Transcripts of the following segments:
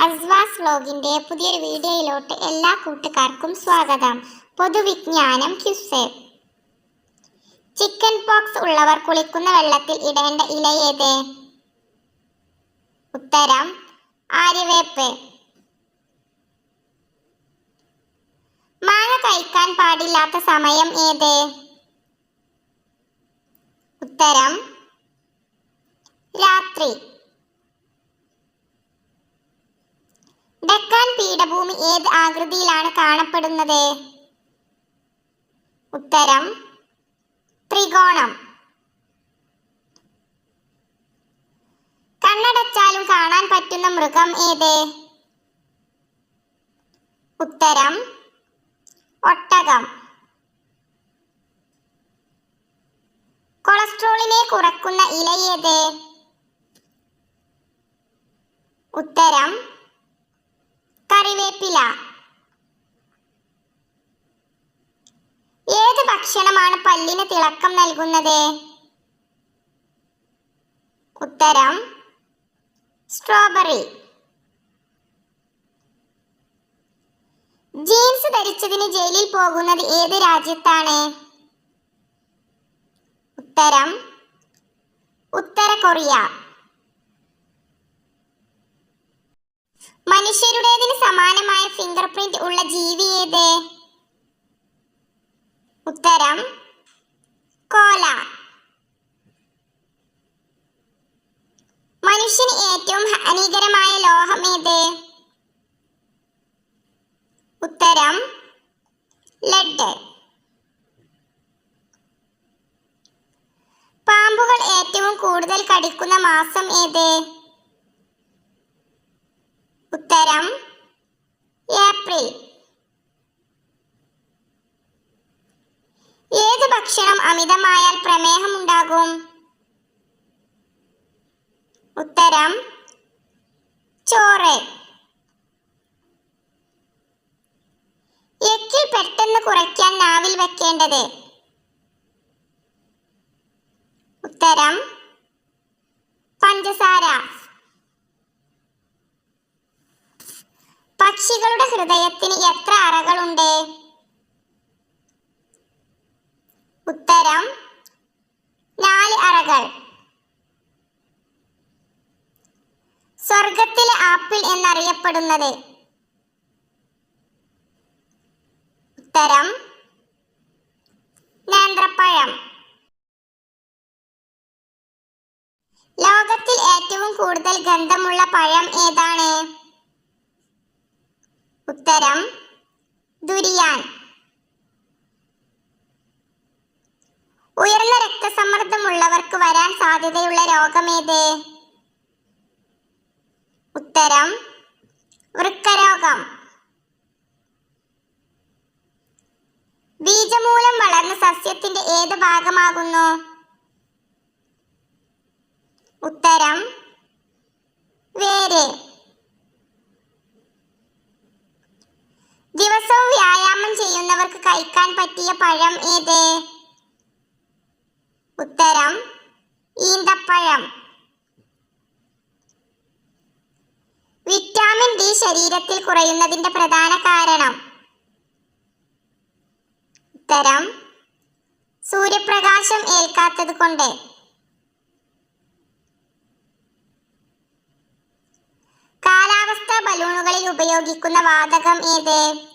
അസ്വാസ് വ്ലോഗിന്റെ പുതിയൊരു വീഡിയോയിലോട്ട് എല്ലാ കൂട്ടുകാർക്കും സ്വാഗതം. പൊതുവിജ്ഞാനം ക്യുസ്. ചിക്കൻ പോക്സ് ഉള്ളവർ കുളിക്കുന്ന വെള്ളത്തിൽ ഇടേണ്ട ഇല ഏത്? ഉത്തരം ആര്യവേപ്പ്. മാങ്ങ കഴിക്കാൻ പാടില്ലാത്ത സമയം ഏത്? ഉത്തരം രാത്രി. ഡെക്കാൻ പീഠഭൂമി ഏത് ആകൃതിയിലാണ് കാണപ്പെടുന്നത്? ഉത്തരം ത്രികോണം. കണ്ണടച്ചാലും കാണാൻ പറ്റുന്ന മൃഗം ഏത്? ഉത്തരം ഒട്ടകം. കൊളസ്ട്രോളിനെ കുറക്കുന്ന ഇല ഏത്? ഉത്തരം കറിവേപ്പില. ഏത് ഭക്ഷണമാണ് പല്ലിന് തിളക്കം നൽകുന്നത്? ഉത്തരം സ്ട്രോബെറി. ജീൻസ് ധരിച്ചതിന് ജയിലിൽ പോകുന്നത് ഏത് രാജ്യത്താണ്? ഉത്തരം ഉത്തര കൊറിയ മനുഷ്യരുടേതിന് സമാനമായ ഫിംഗർ പ്രിന്റ് ഉള്ള ജീവി ഏത്? ഉത്തരം കോല. മനുഷ്യന് ഏറ്റവും ഹാനികരമായ ലോഹം ഏത്? ഉത്തരം ലെഡ് പാമ്പുകൾ ഏറ്റവും കൂടുതൽ കടിക്കുന്ന മാസം ഏത് ഉത്തരം ഏപ്രിൽ ഏത് ഭക്ഷണം അമിതമായാൽ പ്രമേഹം ഉണ്ടാകും ഉത്തരം ചോറ്. എക്കിൽ പെട്ടെന്ന് കുറയ്ക്കാൻ നാവിൽ വെക്കേണ്ടത്? ഉത്തരം പഞ്ചസാര. പക്ഷികളുടെ ഹൃദയത്തിന് എത്ര അറകളുണ്ട്? ആപ്പിൾ എന്നറിയപ്പെടുന്നത്. ഉത്തരം നേന്ത്രപ്പഴം. ലോകത്തിൽ ഏറ്റവും കൂടുതൽ ഗന്ധമുള്ള പഴം ഏതാണ്? ഉത്തരം ദുരിയാൻ. ഉയർന്ന രക്തസമ്മർദ്ദമുള്ളവർക്ക് വരാൻ സാധ്യതയുള്ള രോഗമേത് ഉത്തരം വൃക്കരോഗം. ബീജമൂലം വളർന്ന സസ്യത്തിന്റെ ഏത് ഭാഗമാകുന്നു? ഉത്തരം വേര്. ദിവസവും വ്യായാമം ചെയ്യുന്നവർക്ക് കഴിക്കാൻ പറ്റിയ പഴം ഏത്? ഉത്തരം ഈന്തപ്പഴം. വിറ്റാമിൻ ഡി ശരീരത്തിൽ കുറയുന്നതിന്റെ പ്രധാന കാരണം. ഉത്തരം സൂര്യപ്രകാശം ഏൽക്കാത്തത് കൊണ്ട്. കാലാവസ്ഥാ ബലൂണുകളിൽ ഉപയോഗിക്കുന്ന വാതകം ഏത്?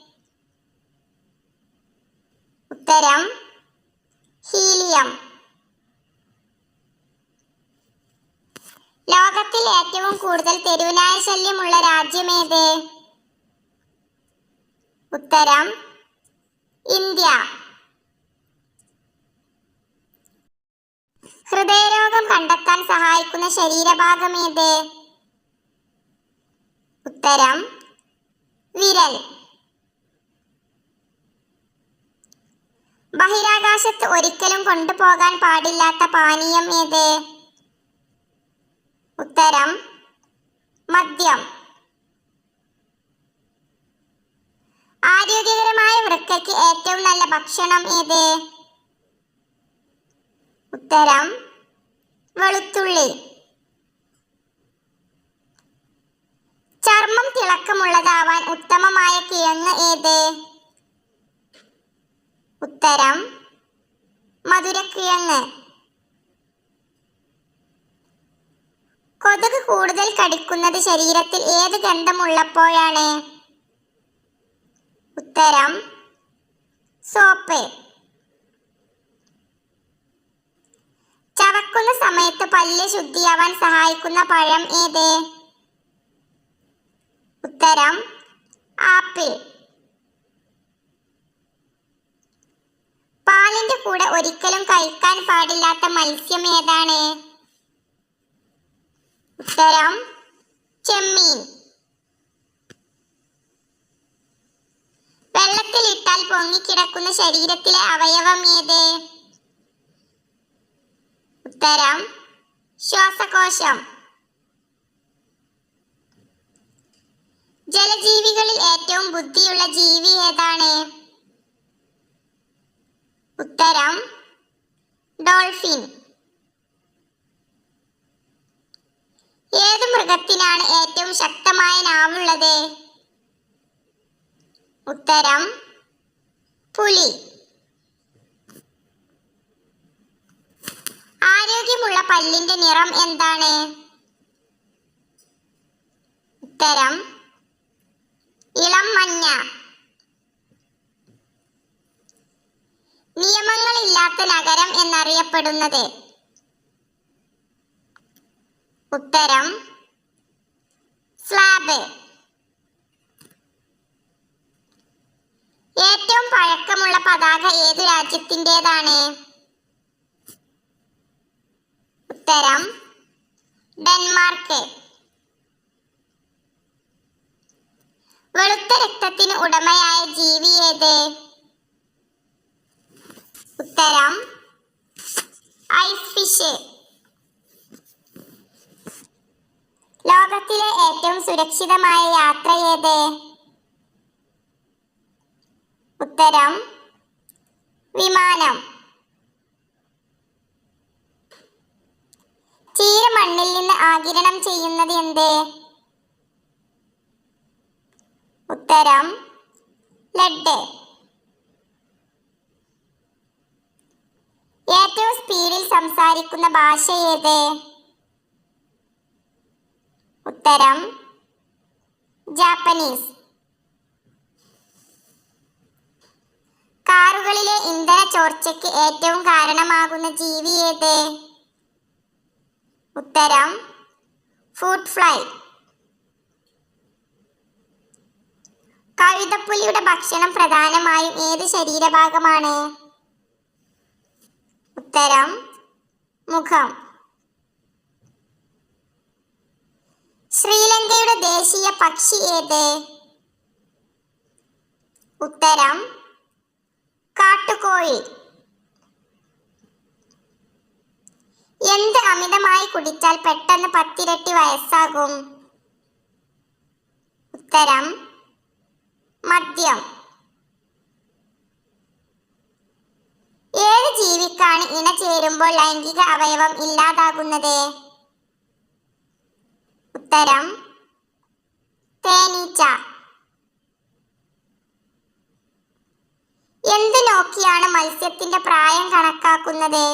ഉത്തരം ഹീലിയം. ലോകത്തിൽ ഏറ്റവും കൂടുതൽ തെരുവുനായ ശല്യമുള്ള രാജ്യമേത്? ഉത്തരം ഇന്ത്യ. ഹൃദയരോഗം കണ്ടെത്താൻ സഹായിക്കുന്ന ശരീരഭാഗം ഏത് ഉത്തരം വിരൽ. ബഹിരാകാശത്ത് ഒരിക്കലും കൊണ്ടുപോകാൻ പാടില്ലാത്ത പാനീയം ഏത്? ഉത്തരം മദ്യം. ആരോഗ്യകരമായ വൃക്കയ്ക്ക് ഏറ്റവും നല്ല ഭക്ഷണം ഏത്? ഉത്തരം വെളുത്തുള്ളി. ചർമ്മം തിളക്കമുള്ളതാവാൻ ഉത്തമമായ കിഴങ്ങ് ഏത്? ഉത്തരം മധുരക്കിഴങ്ങ്. കൊതുക് കൂടുതൽ കടിക്കുന്നത് ശരീരത്തിൽ ഏത് ഗന്ധമുള്ളപ്പോഴാണ്? ഉത്തരം സോപ്പ്. ചവക്കുന്ന സമയത്ത് പല്ല് ശുദ്ധിയാവാൻ സഹായിക്കുന്ന പഴം ഏത്? ഉത്തരം ആപ്പിൾ. പാലിന്റെ കൂടെ ഒരിക്കലും കഴിക്കാൻ പാടില്ലാത്ത മത്സ്യം ഏതാണ്? ഉത്തരം ചെമ്മീൻ. വെള്ളത്തിൽ ഇട്ടാൽ പൊങ്ങിക്കിടക്കുന്ന ശരീരത്തിലെ അവയവം ഏത്? ഉത്തരം ശ്വാസകോശം. ജലജീവികളിൽ ഏറ്റവും ബുദ്ധിയുള്ള ജീവി ഏതാണ്? ഉത്തരം ഡോൾഫിൻ ഏത് മൃഗത്തിനാണ് ഏറ്റവും ശക്തമായ നാവുള്ളത് ഉത്തരം പുലി. ആരോഗ്യമുള്ള പല്ലിന്റെ നിറം എന്താണ്? ഉത്തരം ഇളം മഞ്ഞ. നിയമങ്ങളില്ലാത്ത നഗരം എന്നറിയപ്പെടുന്നത്? ഉത്തരം സ്ലാബ് ഏറ്റവും പഴക്കമുള്ള പതാക ഏതു രാജ്യത്തിന്റെതാണ്? ഉത്തരം ഡെൻമാർക്ക്. വെളുത്ത രക്തത്തിന് ഉടമയായ ജീവി ഏത്? ഉത്തരം ഐസ് ഫിഷ് ലോകത്തിലെ ഏറ്റവും സുരക്ഷിതമായ യാത്ര ഏത്? ഉത്തരം വിമാനം. ചീര മണ്ണിൽ നിന്ന് ആകിരണം ചെയ്യുന്നത് എന്ത്? ഉത്തരം ലഡ്. ഏറ്റവും സ്പീഡിൽ സംസാരിക്കുന്ന ഭാഷ ഏത്? ഉത്തരം ജാപ്പനീസ്. കാറുകളിലെ ഇന്ധന ചോർച്ചയ്ക്ക് ഏറ്റവും കാരണമാകുന്ന ജീവി ഏത്? ഉത്തരം ഫുഡ് ഫ്ലൈ കഴുതപ്പുലിയുടെ ഭക്ഷണം പ്രധാനമായും ഏത് ശരീരഭാഗമാണ്? ഉത്തരം മുഖം. ശ്രീലങ്കയുടെ ദേശീയ പക്ഷി ഏത്? ഉത്തരം കാട്ടുകോഴി. എന്ത് അമിതമായി കുടിച്ചാൽ പെട്ടെന്ന് പത്തിരട്ടി വയസ്സാകും? ഉത്തരം മദ്യം. ഏത് ജീവിക്കാണ് ഇണ ചേരുമ്പോൾ ലൈംഗിക അവയവം ഇല്ലാതാകുന്നത്? ഉത്തരം തേനീച്ച. എന്ത് നോക്കിയാണ് മത്സ്യത്തിന്റെ പ്രായം കണക്കാക്കുന്നത്?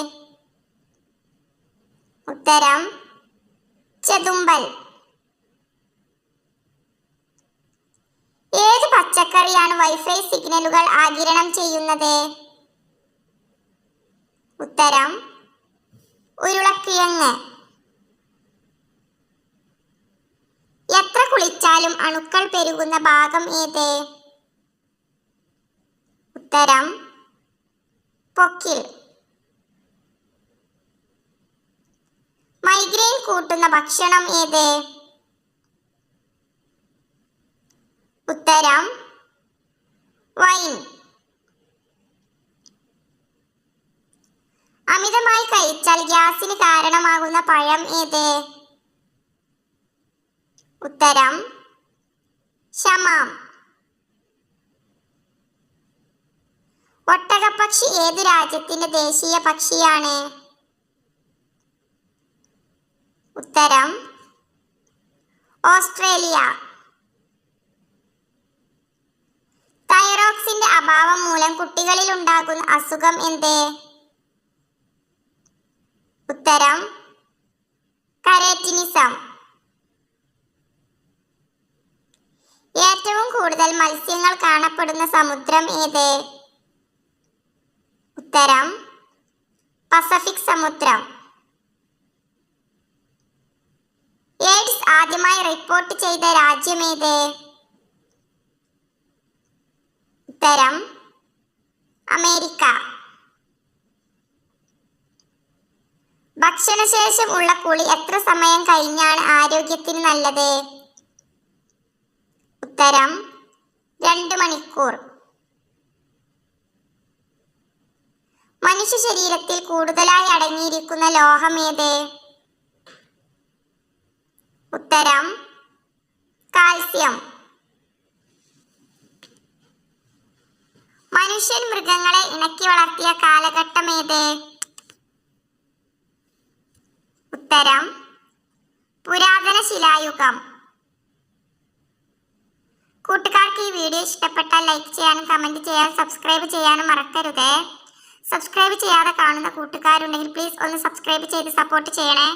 ഉത്തരം ചെതുമ്പൽ. ഏത് പച്ചക്കറിയാണ് വൈഫൈ സിഗ്നലുകൾ ആകിരണം ചെയ്യുന്നത്? ഉത്തരം ഉരുളക്കിഴങ്ങ്. എത്ര കുളിച്ചാലും അണുക്കൾ പെരുകുന്ന ഭാഗം ഏത്? ഉത്തരം പൊക്കിൽ. മൈഗ്രെയിൻ കൂട്ടുന്ന ഭക്ഷണം ഏത്? ഉത്തരം വൈൻ. അമിതമായി കഴിച്ചാൽ ഗ്യാസിന് കാരണമാകുന്ന പഴം ഏത്? ഉത്തരം ശമാം ഒട്ടകപ്പക്ഷി ഏത് രാജ്യത്തിന്റെ ദേശീയ പക്ഷിയാണ്? ഉത്തരം ഓസ്ട്രേലിയ. തൈറോക്സിന്റെ അഭാവം മൂലം കുട്ടികളിൽ ഉണ്ടാകുന്ന അസുഖം എന്ത്? ഉത്തരം കരേറ്റിനിസം. ഏറ്റവും കൂടുതൽ മത്സ്യങ്ങൾ കാണപ്പെടുന്ന സമുദ്രം ഏത്? ഉത്തരം പസഫിക് സമുദ്രം എയ്ഡ്സ് ആദ്യമായി റിപ്പോർട്ട് ചെയ്ത രാജ്യം രാജ്യമേത് ഉത്തരം അമേരിക്ക. ഭക്ഷണശേഷം ഉള്ള കുളി എത്ര സമയം കഴിഞ്ഞാണ് ആരോഗ്യത്തിന് നല്ലത്? ഉത്തരം രണ്ട് മണിക്കൂർ. മനുഷ്യ ശരീരത്തിൽ കൂടുതലായി അടങ്ങിയിരിക്കുന്ന ലോഹം ഏത് ഉത്തരം കാൽസ്യം. മനുഷ്യൻ മൃഗങ്ങളെ ഇണക്കി വളർത്തിയ കാലഘട്ടം ഏത് ഉത്തരം പുരാതന ശിലായുഗം കൂട്ടുകാർക്ക് ഈ വീഡിയോ ഇഷ്ടപ്പെട്ടാൽ ലൈക്ക് ചെയ്യാനും കമന്റ് ചെയ്യാനും സബ്സ്ക്രൈബ് ചെയ്യാനും മറക്കരുത്. സബ്സ്ക്രൈബ് ചെയ്യാതെ കാണുന്ന കൂട്ടുകാരുണ്ടെങ്കിൽ പ്ലീസ് ഒന്ന് സബ്സ്ക്രൈബ് ചെയ്ത് സപ്പോർട്ട് ചെയ്യണേ.